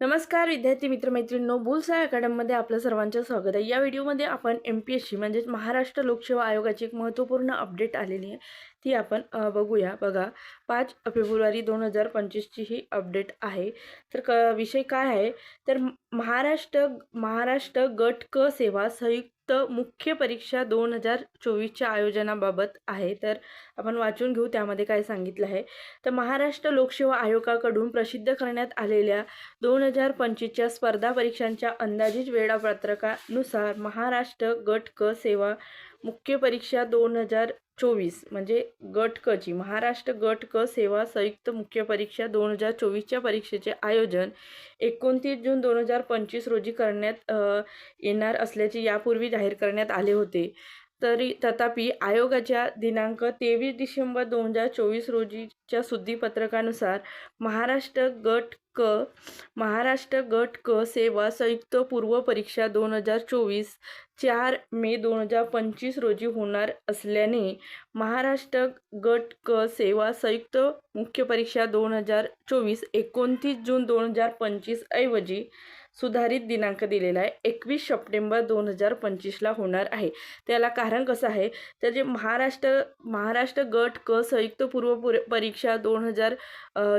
नमस्कार विद्यार्थी मित्रमैत्रिणींनो बुलसा अकॅडमीमध्ये आपलं सर्वांचं स्वागत आहे. या व्हिडिओमध्ये आपण एम पी एस सी म्हणजेच महाराष्ट्र लोकसेवा आयोगाची एक महत्त्वपूर्ण अपडेट आलेली आहे. ती आपण बघूया. बघा पाच फेब्रुवारी दोन हजार पंचवीसची ही अपडेट आहे. तर क विषय काय आहे? तर महाराष्ट्र महाराष्ट्र गट क सेवा संयुक्त मुख्य परीक्षा दोन हजार चोवीसच्या आयोजनाबाबत आहे. तर आपण वाचून घेऊ त्यामध्ये काय सांगितलं आहे. तर महाराष्ट्र लोकसेवा आयोगाकडून प्रसिद्ध करण्यात आलेल्या दोन हजार पंचवीसच्या स्पर्धा परीक्षांच्या अंदाजित वेळापत्रकानुसार महाराष्ट्र गट क सेवा मुख्य परीक्षा दोन हजार चोवीस म्हणजे गट क ची. महाराष्ट्र गट क सेवा संयुक्त मुख्य परीक्षा दोन हजार चोवीसच्या परीक्षेचे आयोजन एकोणतीस जून दोन हजार पंचवीस रोजी करण्यात येणार असल्याचे यापूर्वी जाहीर करण्यात आले होते. तरी तथापि आयोगाच्या दिनांक तेवीस डिसेंबर दोन हजार चोवीस रोजीच्या सुद्दीपत्रकानुसार महाराष्ट्र गट क महाराष्ट्र गट क सेवा संयुक्त पूर्व परीक्षा दोन हजार चोवीस चार मे दोन हजार पंचवीस रोजी होणार असल्याने महाराष्ट्र गट क सेवा संयुक्त मुख्य परीक्षा दोन हजार चोवीस एकोणतीस जून दोन हजार पंचवीस ऐवजी सुधारित दिनांक दिलेला आहे. एकवीस सप्टेंबर दोन हजार पंचवीसला होणार आहे. त्याला कारण कसं आहे? तर जे महाराष्ट्र महाराष्ट्र गट क संयुक्त पूर्व पुर परीक्षा दोन हजार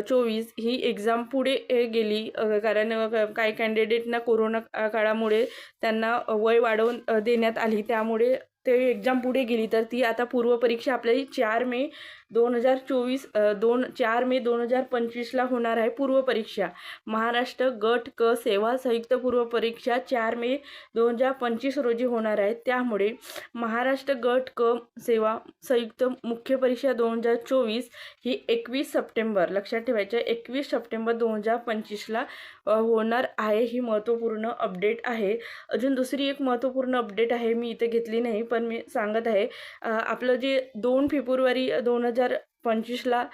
चोवीस ही एक्झाम पुढे गेली. कारण काही कॅन्डिडेटना कोरोना का- काळामुळे त्यांना वय वाढवून देण्यात आली. त्यामुळे ते एक्झाम पुढे गेली. तर ती आता पूर्व परीक्षा चार मे दोन हजार चोवीस दोन चार मे दोन हजार पंचवीसला होणार आहे पूर्व परीक्षा महाराष्ट्र गट क सेवा संयुक्त पूर्व परीक्षा चार मे दोन हजार पंचवीस रोजी होणार आहे. त्यामुळे महाराष्ट्र गट क सेवा संयुक्त मुख्य परीक्षा दोन हजार चोवीस ही एकवीस सप्टेंबर लक्षात ठेवायचं एकवीस सप्टेंबर दोन हजार पंचवीसला होणार आहे ही महत्त्वपूर्ण अपडेट आहे. अजून दुसरी एक महत्त्वपूर्ण अपडेट आहे मी इथे घेतली नाही पण मी सांगत आहे. आपलं जे दोन फेब्रुवारी दोन हजार पंचवीसला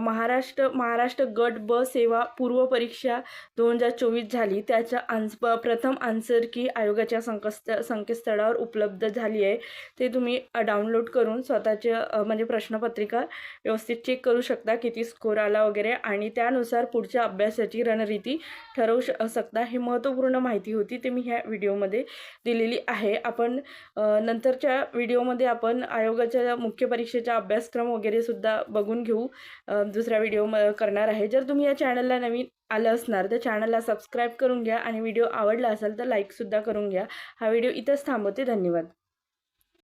महाराष्ट्र महाराष्ट्र गट ब सेवा पूर्व परीक्षा दोन हजार चोवीस झाली. त्याच्या आन्स प- प्रथम आन्सर की आयोगाच्या संकस्त संकेतस्थळावर उपलब्ध झाली आहे. ते तुम्ही डाउनलोड करून स्वतःचे म्हणजे प्रश्नपत्रिका व्यवस्थित चेक करू शकता किती स्कोर आला वगैरे. आणि त्यानुसार पुढच्या अभ्यासाची रणनीती ठरवू श शकता हे महत्त्वपूर्ण माहिती होती. ते मी ह्या व्हिडिओमध्ये दिलेली आहे. आपण नंतरच्या व्हिडिओमध्ये आपण आयोगाच्या मुख्य परीक्षेचा अभ्यासक्रम वगैरे सुद्धा बघून घेऊ. दुसरा व्हिडिओ म करणार आहे. जर तुम्ही या चॅनलला नवीन आलं असणार तर चॅनलला सबस्क्राईब करून घ्या आणि व्हिडिओ आवडला असेल तर लाईकसुद्धा करून घ्या. हा व्हिडिओ इथंच थांबवते. धन्यवाद.